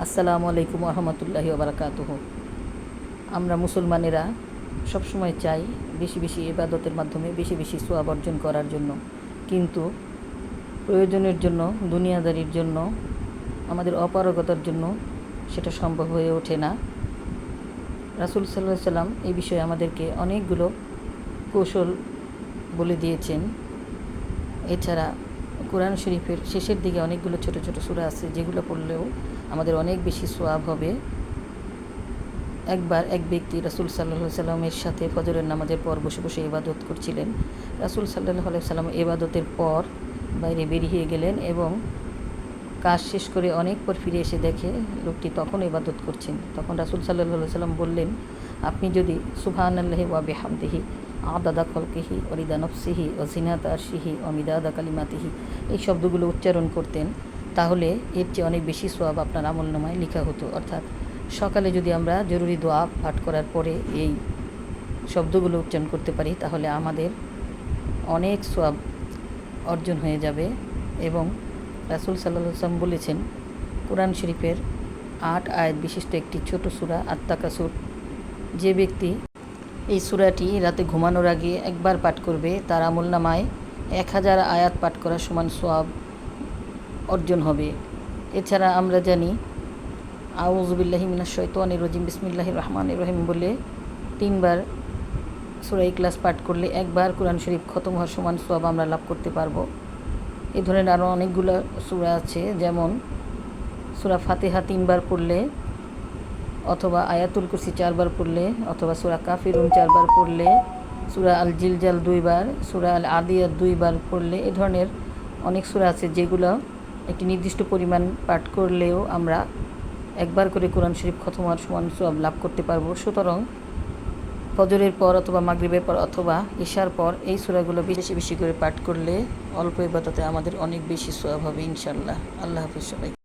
আসসালামু আলাইকুম রহমতুল্লাহি ওবরাকাতুহ। আমরা মুসলমানেরা সবসময় চাই বেশি বেশি ইবাদতের মাধ্যমে বেশি বেশি সোয়াব অর্জন করার জন্য। কিন্তু প্রয়োজনের জন্য, দুনিয়াদারির জন্য, আমাদের অপারগতার জন্য সেটা সম্ভব হয়ে ওঠে না। রাসুল সাল্লাহ সাল্লাম এই বিষয়ে আমাদেরকে অনেকগুলো কৌশল বলে দিয়েছেন। এছাড়া কোরআন শরীফের শেষের দিকে অনেকগুলো ছোট ছোট সুরা আছে, যেগুলো পড়লেও আমাদের অনেক বেশি সোয়াব হবে। একবার এক ব্যক্তি রাসুল সাল্লাহ সাল্লামের সাথে ফজরের নামাজের পর বসে বসে ইবাদত করছিলেন। রাসুল সাল্লাহ সাল্লাম ইবাদতের পর বাইরে বেরিয়ে গেলেন এবং কাজ শেষ করে অনেক পর ফিরে এসে দেখে লোকটি তখন ইবাদত করছেন। তখন রাসুল সাল্লাহ সাল্লাম বললেন, আপনি যদি সুবহান আল্লাহি ওয়া বেহামদিহি, আদাদা খলকিহি অরিদা নফসিহি ও জিনাত আরশিহি অমিদাদা কালিমাতিহি এই শব্দগুলো উচ্চারণ করতেন, তাহলে এর চেয়ে অনেক বেশি সোয়াব আপনার আমল নামায় লেখা হতো। অর্থাৎ সকালে যদি আমরা জরুরি দোয়া পাঠ করার পরে এই শব্দগুলো উচ্চারণ করতে পারি, তাহলে আমাদের অনেক সোয়াব অর্জন হয়ে যাবে এবং রাসুল সাল্লাহ আসলাম বলেছেন, কোরআন শরীফের আট আয়াত বিশিষ্ট একটি ছোট সূরা আত্মাকাসুর যে ব্যক্তি এই সূরাটি রাতে ঘুমানোর আগে একবার পাঠ করবে, তার আমল নামায় এক হাজার আয়াত পাঠ করার সমান সোয়াব অর্জন হবে। এছাড়া আমরা জানি আউজবিল্লাহি মিনাশ শৈতানির রজিম, বিসমিল্লাহির রহমানির রহিম বলে তিনবার সুরাই ক্লাস পাঠ করলে একবার কোরআন শরীফ খতম হওয়ার সমান সোয়াব আমরা লাভ করতে পারব। এই ধরনের আরও অনেকগুলো সূরা আছে, যেমন সূরা ফাতেহা তিনবার পড়লে অথবা আয়াতুল কুরসি চারবার পড়লে অথবা সূরা কাফিরুন চারবার পড়লে, সুরা আল জিলজাল দুইবার, সূরা আল আদিয়াত দুইবার পড়লে এ ধরনের অনেক সূরা আছে যেগুলো একটি নির্দিষ্ট পরিমাণ পাঠ করলেও আমরা একবার করে কোরআন শরীফ খতম হওয়ার সমান সব লাভ করতে পারব। সুতরাং ফজরের পর অথবা মাগরিবের পর অথবা ঈশার পর এই সুরাগুলো বেশি বেশি করে পাঠ করলে অল্প ইবাদতে আমাদের অনেক বেশি সোয়াব হবে ইনশাল্লাহ আল্লাহ হাফিজ সবাই